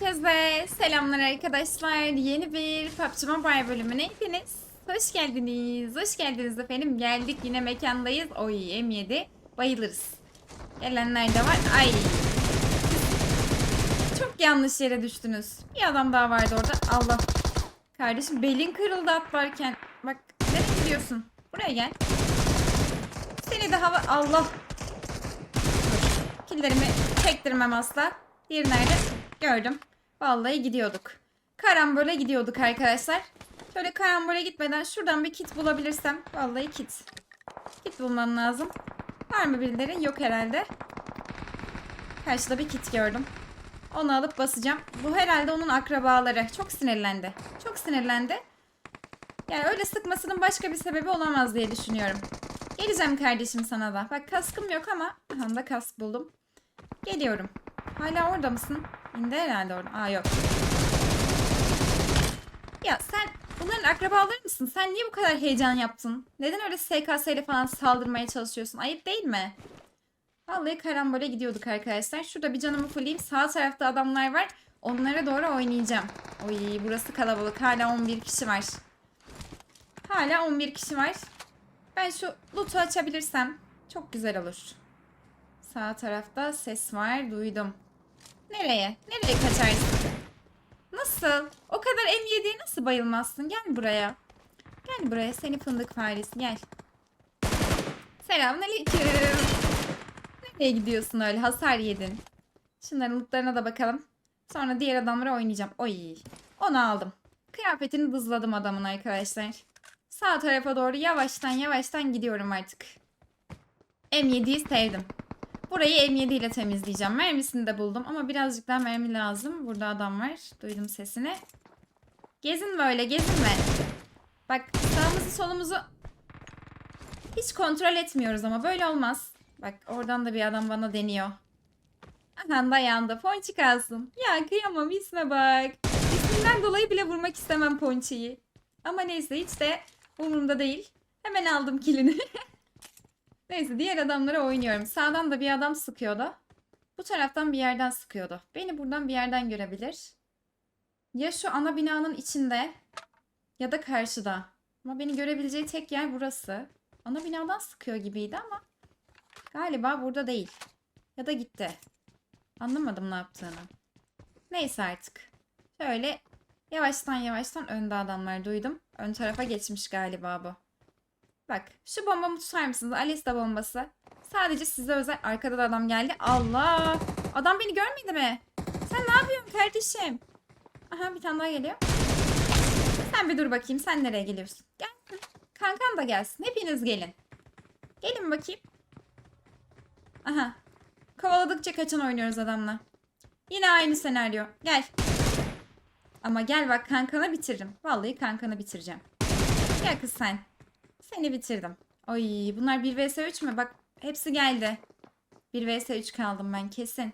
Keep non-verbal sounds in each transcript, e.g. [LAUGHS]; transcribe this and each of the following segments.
Herkese selamlar arkadaşlar. Yeni bir PUBG Mobile bölümüne hepiniz hoş geldiniz. Hoş geldiniz efendim. Geldik yine mekandayız. Oy M7 bayılırız. Gelenler de var. Ay. Çok yanlış yere düştünüz. Bir adam daha vardı orada. Allah. Kardeşim belin kırıldı atlarken. Bak nereye gidiyorsun? Buraya gel. Seni de hava... Allah. Killerimi çektirmem asla. Diğeri nerede? Gördüm. Vallahi gidiyorduk. Karambole gidiyorduk arkadaşlar. Şöyle karambole gitmeden şuradan bir kit bulabilirsem. Vallahi kit. Kit bulmam lazım. Var mı birileri? Yok herhalde. Karşıda bir kit gördüm. Onu alıp basacağım. Bu herhalde onun akrabaları. Çok sinirlendi. Çok sinirlendi. Yani öyle sıkmasının başka bir sebebi olamaz diye düşünüyorum. Geleceğim kardeşim sana da. Bak kaskım yok ama aha da kask buldum. Geliyorum. Hala orada mısın? İndi herhalde orada. Aa yok. Ya sen bunların akrabaları mısın? Sen niye bu kadar heyecan yaptın? Neden öyle SKS ile falan saldırmaya çalışıyorsun? Ayıp değil mi? Vallahi karambole gidiyorduk arkadaşlar. Şurada bir canımı fulleyim. Sağ tarafta adamlar var. Onlara doğru oynayacağım. Oy burası kalabalık. Hala 11 kişi var. Hala 11 kişi var. Ben şu loot'u açabilirsem çok güzel olur. Sağ tarafta ses var. Duydum. Nereye? Nereye kaçarsın? Nasıl? O kadar M7'ye nasıl bayılmazsın? Gel buraya. Gel buraya seni fındık faresi gel. Selamünaleyküm. Nereye gidiyorsun öyle? Hasar yedin. Şunların lootlarına da bakalım. Sonra diğer adamlara oynayacağım. Oy. Onu aldım. Kıyafetini dızladım adamın arkadaşlar. Sağ tarafa doğru yavaştan yavaştan gidiyorum artık. M7'yi sevdim. Burayı M7 ile temizleyeceğim. Mermisini de buldum ama birazcık daha mermi lazım. Burada adam var. Duydum sesini. Gezin böyle gezinme. Bak sağımızı solumuzu hiç kontrol etmiyoruz ama böyle olmaz. Bak oradan da bir adam bana deniyor. Aha da yandı. Ponçik alsın. Ya kıyamam isme bak. İsminden dolayı bile vurmak istemem Ponçi'yi. Ama neyse hiç de umurumda değil. Hemen aldım kilini. [LAUGHS] Neyse diğer adamlara oynuyorum. Sağdan da bir adam sıkıyordu. Bu taraftan bir yerden sıkıyordu. Beni buradan bir yerden görebilir. Ya şu ana binanın içinde ya da karşıda. Ama beni görebileceği tek yer burası. Ana binadan sıkıyor gibiydi ama galiba burada değil. Ya da gitti. Anlamadım ne yaptığını. Neyse artık. Şöyle yavaştan yavaştan önde adamlar duydum. Ön tarafa geçmiş galiba bu. Bak şu bombamı tutar mısınız? Alista bombası. Sadece size özel. Arkada da adam geldi. Allah! Adam beni görmedi mi? Sen ne yapıyorsun kardeşim? Aha bir tane daha geliyor. Sen bir dur bakayım. Sen nereye geliyorsun? Gel. Kankan da gelsin. Hepiniz gelin. Gelin bakayım. Aha. Kovaladıkça kaçan oynuyoruz adamla. Yine aynı senaryo. Gel. Ama gel bak kankana bitiririm. Vallahi kankana bitireceğim. Gel kız sen. Seni bitirdim. Oy bunlar 1 vs 3 mü? Bak hepsi geldi. 1 vs 3 kaldım ben kesin.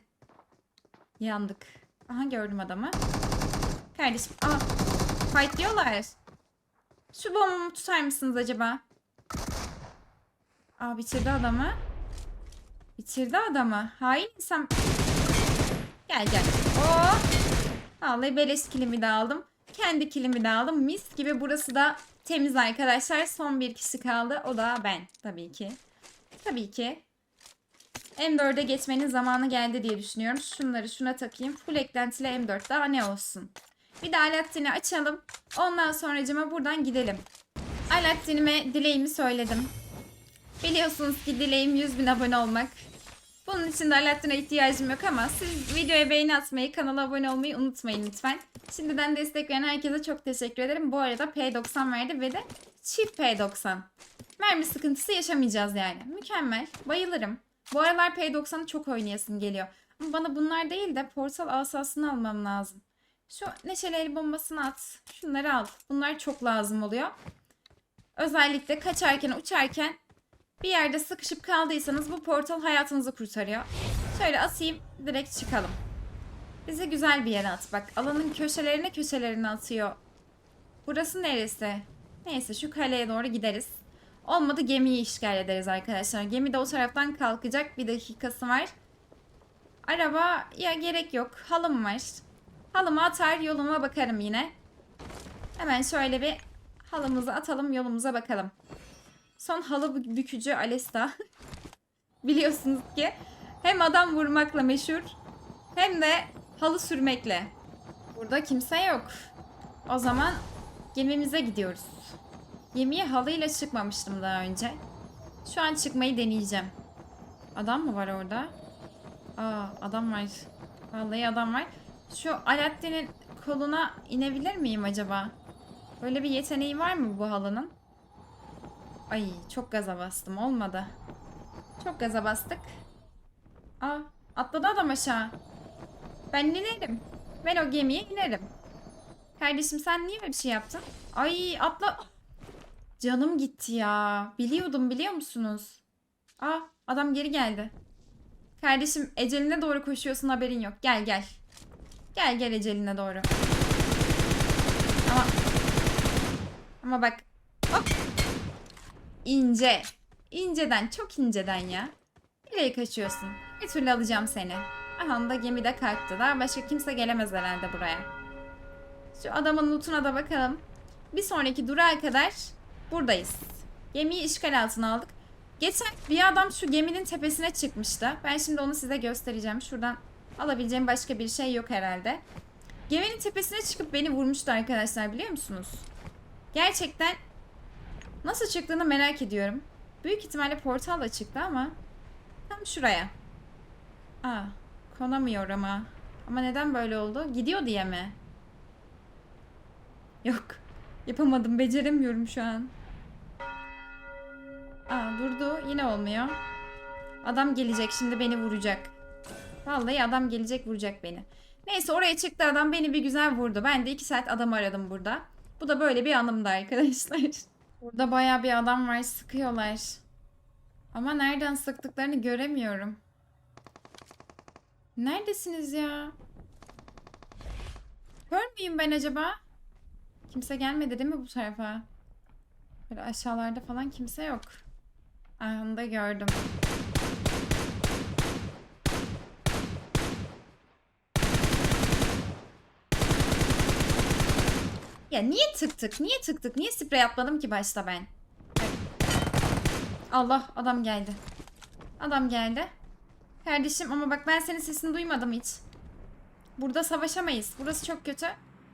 Yandık. Aha gördüm adamı. Kardeşim. Aa fight diyorlar. Şu bombamı tutar mısınız acaba? Aa bitirdi adamı. Bitirdi adamı. Hain insan. Gel gel. Oo. Vallahi beleş kilimi de aldım. Kendi kilimi de aldım. Mis gibi burası da temiz arkadaşlar. Son bir kişi kaldı. O da ben tabii ki. Tabii ki. M4'e geçmenin zamanı geldi diye düşünüyorum. Şunları şuna takayım. Full eklentili M4 daha ne olsun. Bir de Alaaddin'i açalım. Ondan sonracıma buradan gidelim. Alaaddin'ime dileğimi söyledim. Biliyorsunuz ki dileğim 100 bin abone olmak. Bunun için de Alaaddin'e ihtiyacım yok ama siz videoya beğeni atmayı, kanala abone olmayı unutmayın lütfen. Şimdiden destek veren herkese çok teşekkür ederim. Bu arada P90 verdi ve de çift P90. Mermi sıkıntısı yaşamayacağız yani. Mükemmel. Bayılırım. Bu aralar P90'ı çok oynayasım geliyor. Ama bana bunlar değil de portal asasını almam lazım. Şu neşeli el bombasını at. Şunları al. Bunlar çok lazım oluyor. Özellikle kaçarken, uçarken bir yerde sıkışıp kaldıysanız bu portal hayatınızı kurtarıyor. Şöyle atayım, direkt çıkalım. Bize güzel bir yere at. Bak alanın köşelerine köşelerine atıyor. Burası neresi? Neyse şu kaleye doğru gideriz. Olmadı gemiyi işgal ederiz arkadaşlar. Gemi de o taraftan kalkacak. Bir dakikası var. Araba ya gerek yok. Halım var. Halımı atar yoluma bakarım yine. Hemen şöyle bir halımızı atalım yolumuza bakalım. Son halı bü- bükücü Alesta. [LAUGHS] Biliyorsunuz ki hem adam vurmakla meşhur hem de halı sürmekle. Burada kimse yok. O zaman gemimize gidiyoruz. Gemiye halıyla çıkmamıştım daha önce. Şu an çıkmayı deneyeceğim. Adam mı var orada? Aa adam var. Vallahi adam var. Şu Alaaddin'in koluna inebilir miyim acaba? Böyle bir yeteneği var mı bu halının? Ay çok gaza bastım olmadı. Çok gaza bastık. Aa atladı adam aşağı. Ben inerim. Ben o gemiye inerim. Kardeşim sen niye bir şey yaptın? Ay atla. Canım gitti ya. Biliyordum biliyor musunuz? Aa adam geri geldi. Kardeşim eceline doğru koşuyorsun haberin yok. Gel gel. Gel gel eceline doğru. Ama ama bak hop. İnce. İnceden çok inceden ya. Nereye kaçıyorsun? Bir türlü alacağım seni. Aha da gemi de kalktı. Daha başka kimse gelemez herhalde buraya. Şu adamın lootuna da bakalım. Bir sonraki durağa kadar buradayız. Gemiyi işgal altına aldık. Geçen bir adam şu geminin tepesine çıkmıştı. Ben şimdi onu size göstereceğim. Şuradan alabileceğim başka bir şey yok herhalde. Geminin tepesine çıkıp beni vurmuştu arkadaşlar biliyor musunuz? Gerçekten nasıl çıktığını merak ediyorum. Büyük ihtimalle portalla çıktı ama tam şuraya. Aa, konamıyor ama. Ama neden böyle oldu? Gidiyor diye mi? Yok. Yapamadım. Beceremiyorum şu an. Aa durdu. Yine olmuyor. Adam gelecek şimdi beni vuracak. Vallahi adam gelecek vuracak beni. Neyse oraya çıktı adam beni bir güzel vurdu. Ben de iki saat adam aradım burada. Bu da böyle bir anımdı arkadaşlar. Burada baya bir adam var sıkıyorlar. Ama nereden sıktıklarını göremiyorum. Neredesiniz ya? Kör müyüm ben acaba? Kimse gelmedi değil mi bu tarafa? Böyle aşağılarda falan kimse yok. Anında gördüm. Ya niye tık tık? Niye tık tık? Niye sprey atmadım ki başta ben? Allah adam geldi. Adam geldi. Kardeşim ama bak ben senin sesini duymadım hiç. Burada savaşamayız. Burası çok kötü.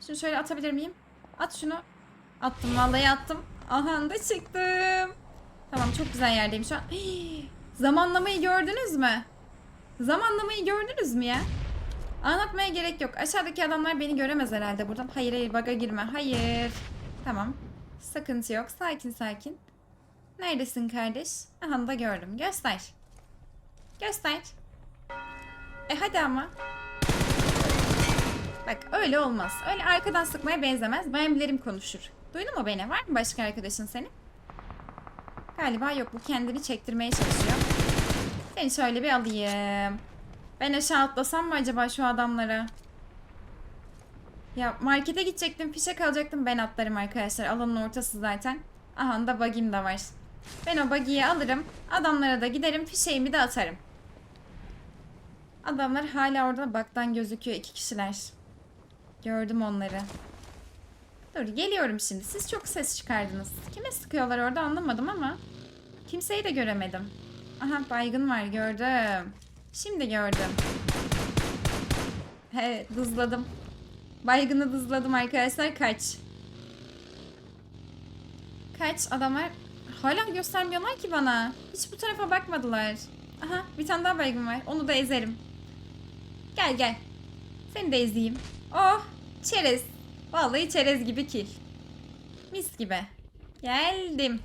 Şunu şöyle atabilir miyim? At şunu. Attım vallahi attım. Aha da çıktım. Tamam çok güzel yerdeyim şu an. Hii, [GASPS] zamanlamayı gördünüz mü? Zamanlamayı gördünüz mü ya? Anlatmaya gerek yok. Aşağıdaki adamlar beni göremez herhalde buradan. Hayır hayır baga girme. Hayır. Tamam. Sıkıntı yok. Sakin sakin. Neredesin kardeş? Aha da gördüm. Göster. Göster. E hadi ama. Bak öyle olmaz. Öyle arkadan sıkmaya benzemez. Mermilerim konuşur. Duydun mu beni? Var mı başka arkadaşın senin? Galiba yok. Bu kendini çektirmeye çalışıyor. Seni şöyle bir alayım. Ben aşağı atlasam mı acaba şu adamlara? Ya markete gidecektim. Fişek alacaktım. Ben atlarım arkadaşlar. Alanın ortası zaten. Aha da bagim de var. Ben o bagiyi alırım. Adamlara da giderim. Fişeğimi de atarım. Adamlar hala orada baktan gözüküyor iki kişiler. Gördüm onları. Dur geliyorum şimdi. Siz çok ses çıkardınız. Kime sıkıyorlar orada anlamadım ama. Kimseyi de göremedim. Aha baygın var gördüm. Şimdi gördüm. He dızladım. Baygını dızladım arkadaşlar. Kaç. Kaç adamlar hala göstermiyorlar ki bana. Hiç bu tarafa bakmadılar. Aha bir tane daha baygın var. Onu da ezerim. Gel gel. Seni de ezeyim. Oh çerez. Vallahi çerez gibi kil. Mis gibi. Geldim.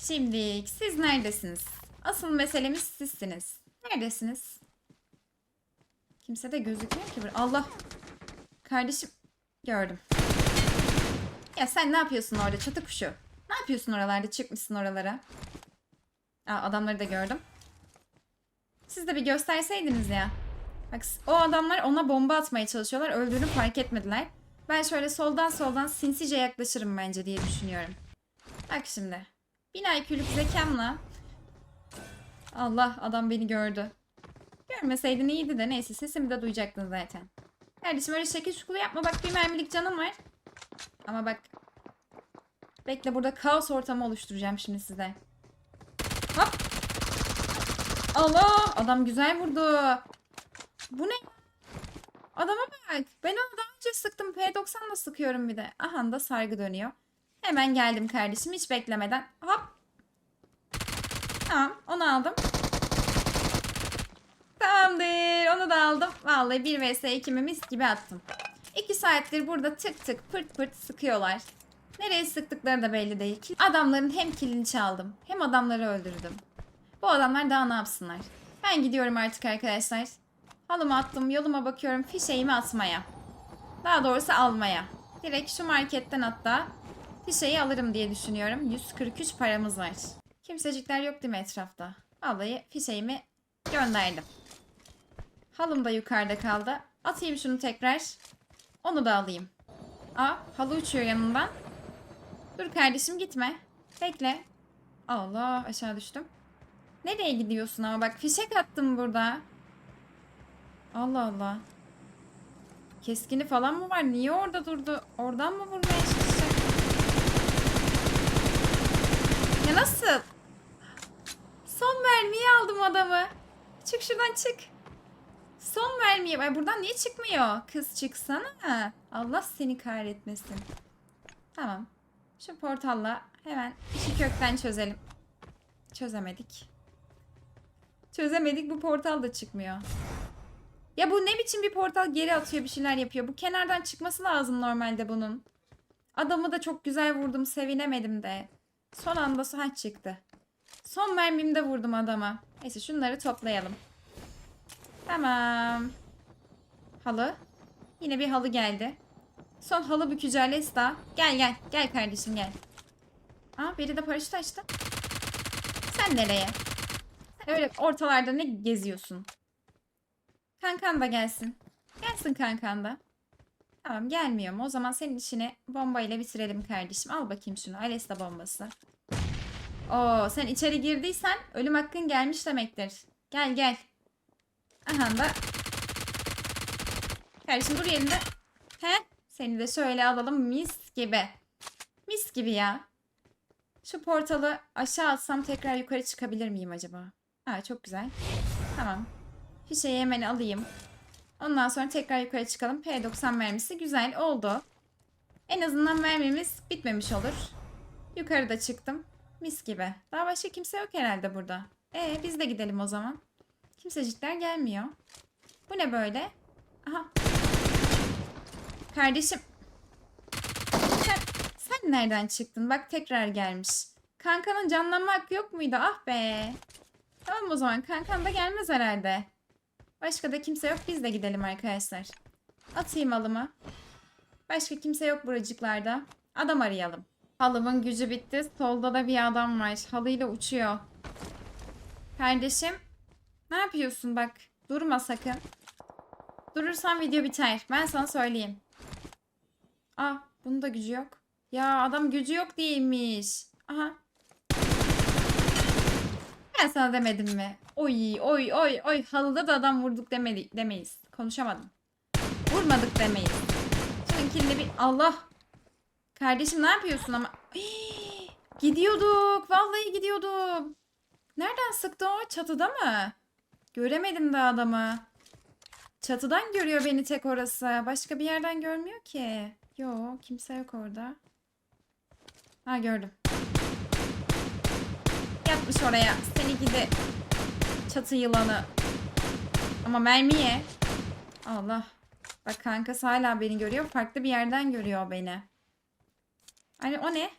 Şimdi siz neredesiniz? Asıl meselemiz sizsiniz. Neredesiniz? Kimse de gözükmüyor ki. Allah. Kardeşim. Gördüm. Ya sen ne yapıyorsun orada çatı kuşu? Ne yapıyorsun oralarda? Çıkmışsın oralara. Aa, adamları da gördüm. Siz de bir gösterseydiniz ya. Bak o adamlar ona bomba atmaya çalışıyorlar. Öldüğünü fark etmediler. Ben şöyle soldan soldan sinsice yaklaşırım bence diye düşünüyorum. Bak şimdi. Bin IQ'lük zekamla Allah adam beni gördü. Görmeseydin iyiydi de neyse sesimi de duyacaktın zaten. Kardeşim öyle şekil şukulu yapma. Bak bir mermilik canım var. Ama bak. Bekle burada kaos ortamı oluşturacağım şimdi size. Hop. Allah. Adam güzel vurdu. Bu ne? Adama bak. Ben onu daha önce sıktım. P90'la sıkıyorum bir de. Aha da sargı dönüyor. Hemen geldim kardeşim hiç beklemeden. Hop. Tamam onu aldım. Tamamdır onu da aldım. Vallahi 1 vs 2'mi mis gibi attım. 2 saattir burada tık tık pırt pırt sıkıyorlar. Nereye sıktıkları da belli değil. Adamların hem kilini çaldım hem adamları öldürdüm. Bu adamlar daha ne yapsınlar? Ben gidiyorum artık arkadaşlar. Halımı attım yoluma bakıyorum fişeğimi atmaya. Daha doğrusu almaya. Direkt şu marketten hatta fişeği alırım diye düşünüyorum. 143 paramız var. Kimsecikler yok değil mi etrafta? Vallahi fişeğimi gönderdim. Halım da yukarıda kaldı. Atayım şunu tekrar. Onu da alayım. Aa halı uçuyor yanından. Dur kardeşim gitme. Bekle. Allah aşağı düştüm. Nereye gidiyorsun ama bak fişek attım burada. Allah Allah. Keskini falan mı var? Niye orada durdu? Oradan mı vurmaya çalışacak? Ya nasıl? Mermiyi aldım adamı. Çık şuradan çık. Son mermiye. Ay buradan niye çıkmıyor? Kız çıksana. Allah seni kahretmesin. Tamam. Şu portalla hemen işi kökten çözelim. Çözemedik. Çözemedik bu portal da çıkmıyor. Ya bu ne biçim bir portal geri atıyor bir şeyler yapıyor. Bu kenardan çıkması lazım normalde bunun. Adamı da çok güzel vurdum sevinemedim de. Son anda son çıktı. Son mermimde vurdum adama. Neyse şunları toplayalım. Tamam. Halı. Yine bir halı geldi. Son halı bükücü Alesta. Gel gel. Gel kardeşim gel. Aa biri de paraşüt açtı. Sen nereye? Öyle ortalarda ne geziyorsun? Kankan da gelsin. Gelsin kankan da. Tamam gelmiyor mu? O zaman senin işini bombayla bitirelim kardeşim. Al bakayım şunu. Alesta bombası. Oo sen içeri girdiysen ölüm hakkın gelmiş demektir. Gel gel. Aha da. Kardeşim dur yerinde. He? Seni de şöyle alalım mis gibi. Mis gibi ya. Şu portalı aşağı atsam tekrar yukarı çıkabilir miyim acaba? Ha çok güzel. Tamam. Fişeyi hemen alayım. Ondan sonra tekrar yukarı çıkalım. P90 mermisi güzel oldu. En azından mermimiz bitmemiş olur. Yukarıda çıktım. Mis gibi. Daha başka kimse yok herhalde burada. E biz de gidelim o zaman. Kimsecikler gelmiyor. Bu ne böyle? Aha. Kardeşim. Sen, sen nereden çıktın? Bak tekrar gelmiş. Kankanın canlanma hakkı yok muydu? Ah be. Tamam o zaman. Kankan da gelmez herhalde. Başka da kimse yok. Biz de gidelim arkadaşlar. Atayım alımı. Başka kimse yok buracıklarda. Adam arayalım. Halımın gücü bitti. Solda da bir adam var. Halıyla uçuyor. Kardeşim. Ne yapıyorsun bak. Durma sakın. Durursan video biter. Ben sana söyleyeyim. Ah bunun da gücü yok. Ya adam gücü yok değilmiş. Aha. Ben sana demedim mi? Oy oy oy oy halıda da adam vurduk demedi, demeyiz. Konuşamadım. Vurmadık demeyiz. Şunun kilini bir Allah. Kardeşim ne yapıyorsun ama? Gidiyorduk. Vallahi gidiyordum. Nereden sıktı o? Çatıda mı? Göremedim de adamı. Çatıdan görüyor beni tek orası. Başka bir yerden görmüyor ki. Yo kimse yok orada. Ha gördüm. Yatmış oraya. Seni gidi. Çatı yılanı. Ama mermiye. Allah. Bak kankası hala beni görüyor. Farklı bir yerden görüyor beni. Hani o ne?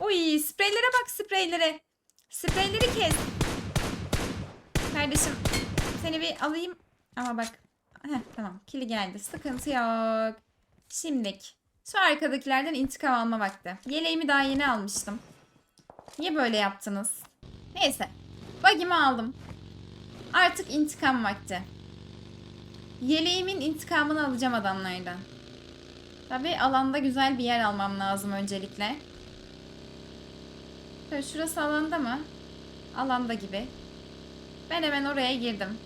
Uy spreylere bak spreylere. Spreyleri kes. Kardeşim seni bir alayım. Ama bak. Heh, tamam kili geldi. Sıkıntı yok. Şimdik. Şu arkadakilerden intikam alma vakti. Yeleğimi daha yeni almıştım. Niye böyle yaptınız? Neyse. Bagimi aldım. Artık intikam vakti. Yeleğimin intikamını alacağım adamlardan. Tabi alanda güzel bir yer almam lazım öncelikle. Şöyle şurası alanda mı? Alanda gibi. Ben hemen oraya girdim.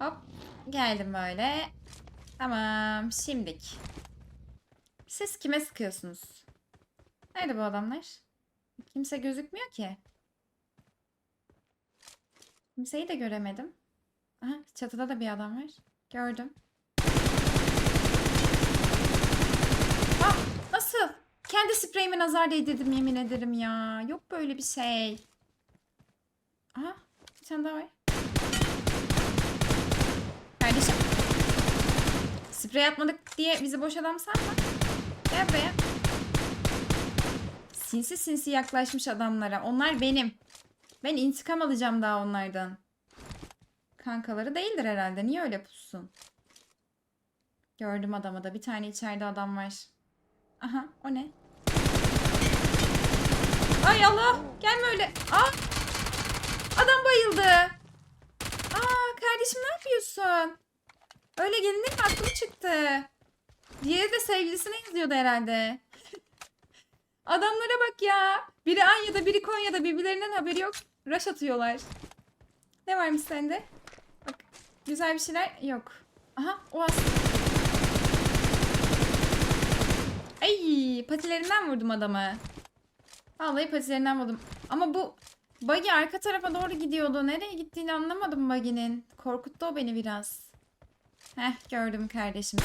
Hop. Geldim böyle. Tamam. Şimdik. Siz kime sıkıyorsunuz? Nerede bu adamlar? Kimse gözükmüyor ki. Kimseyi de göremedim. Aha, çatıda da bir adam var. Gördüm. Ah, nasıl? Kendi spreyime nazar değdirdim yemin ederim ya. Yok böyle bir şey. Aha, bir tane daha var. Kardeşim. Sprey atmadık diye bizi boş adam sanma. Gel buraya. Sinsi sinsi yaklaşmış adamlara. Onlar benim. Ben intikam alacağım daha onlardan. Kankaları değildir herhalde. Niye öyle pussun? Gördüm adamı da. Bir tane içeride adam var. Aha o ne? Ay Allah. Gelme öyle. Aa. Adam bayıldı. Aa kardeşim ne yapıyorsun? Öyle gelinir mi aklım çıktı. Diğeri de sevgilisine yazıyordu herhalde. [LAUGHS] Adamlara bak ya. Biri Anya'da biri Konya'da birbirlerinden haberi yok. Rush atıyorlar. Ne varmış sende? Bak güzel bir şeyler yok. Aha o as. Ay patilerinden vurdum adamı. Vallahi patilerinden vurdum. Ama bu Buggy arka tarafa doğru gidiyordu. Nereye gittiğini anlamadım Buggy'nin. Korkuttu o beni biraz. Heh gördüm kardeşim.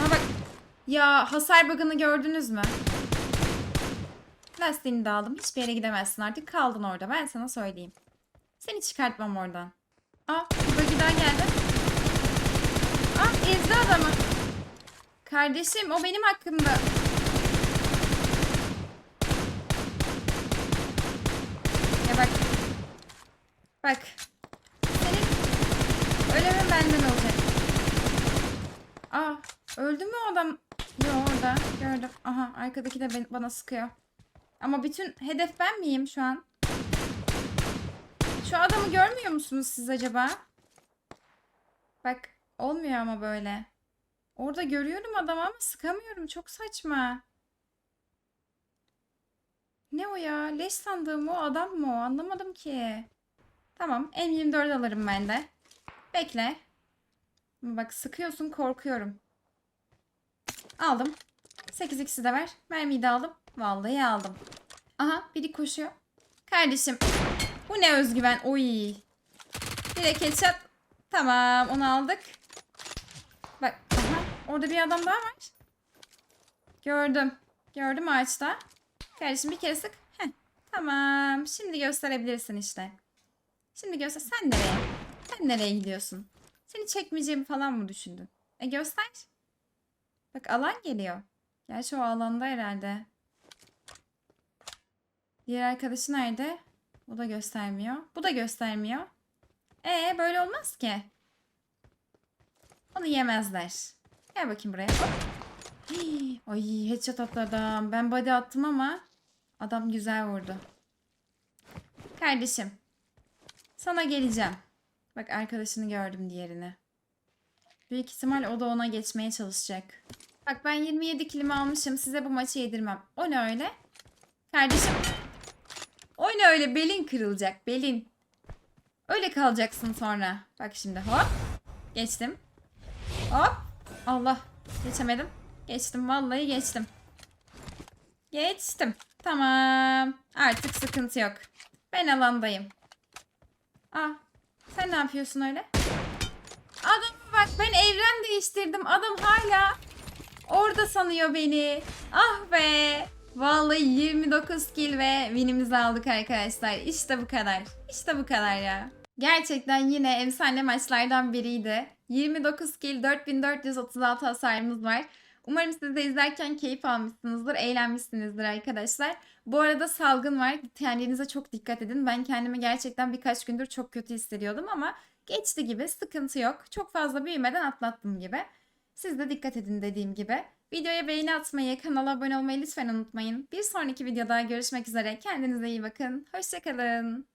Ama bak ya hasar bug'ını gördünüz mü? Lastiğini de aldım. Hiçbir yere gidemezsin artık. Kaldın orada. Ben sana söyleyeyim. Seni çıkartmam oradan. Aa bir buggy daha geldi. Aa ezdi adamı. Kardeşim o benim hakkımda. Ya bak. Bak. Senin ölemin benden olacak. Aa öldü mü adam? Yok orada gördüm. Aha arkadaki de ben- bana sıkıyor. Ama bütün hedef ben miyim şu an? Şu adamı görmüyor musunuz siz acaba? Bak olmuyor ama böyle. Orada görüyorum adamı ama sıkamıyorum. Çok saçma. Ne o ya? Leş sandığım o adam mı o? Anlamadım ki. Tamam. M24 alırım ben de. Bekle. Bak sıkıyorsun korkuyorum. Aldım. 8x'i de ver. Mermiyi de aldım. Vallahi aldım. Aha biri koşuyor. Kardeşim. Bu ne özgüven. Oy. Direkt headshot. Tamam onu aldık. Bak. Aha, orada bir adam daha var. Gördüm. Gördüm ağaçta. Kardeşim bir kere sık. Heh. Tamam. Şimdi gösterebilirsin işte. Şimdi göster. Sen nereye? Sen nereye gidiyorsun? Seni çekmeyeceğimi falan mı düşündün? E göster. Bak alan geliyor. Gerçi o alanda herhalde. Diğer arkadaşı nerede? Bu da göstermiyor. Bu da göstermiyor. E böyle olmaz ki. Onu yemezler. Gel bakayım buraya. [GASPS] Ay headshot attı adam. Ben body attım ama adam güzel vurdu. Kardeşim. Sana geleceğim. Bak arkadaşını gördüm diğerini. Büyük ihtimal o da ona geçmeye çalışacak. Bak ben 27 kilimi almışım. Size bu maçı yedirmem. O ne öyle? Kardeşim. O ne öyle? Belin kırılacak. Belin. Öyle kalacaksın sonra. Bak şimdi hop. Geçtim. Hop. Allah. Geçemedim. Geçtim. Vallahi geçtim. Geçtim. Tamam. Artık sıkıntı yok. Ben alandayım. Aa, sen ne yapıyorsun öyle? Adam bak ben evren değiştirdim. Adam hala orada sanıyor beni. Ah be. Vallahi 29 kill ve winimizi aldık arkadaşlar. İşte bu kadar. İşte bu kadar ya. Gerçekten yine efsane maçlardan biriydi. 29 kill 4436 hasarımız var. Umarım siz de izlerken keyif almışsınızdır, eğlenmişsinizdir arkadaşlar. Bu arada salgın var. Kendinize çok dikkat edin. Ben kendimi gerçekten birkaç gündür çok kötü hissediyordum ama geçti gibi sıkıntı yok. Çok fazla büyümeden atlattım gibi. Siz de dikkat edin dediğim gibi. Videoya beğeni atmayı, kanala abone olmayı lütfen unutmayın. Bir sonraki videoda görüşmek üzere. Kendinize iyi bakın. Hoşçakalın.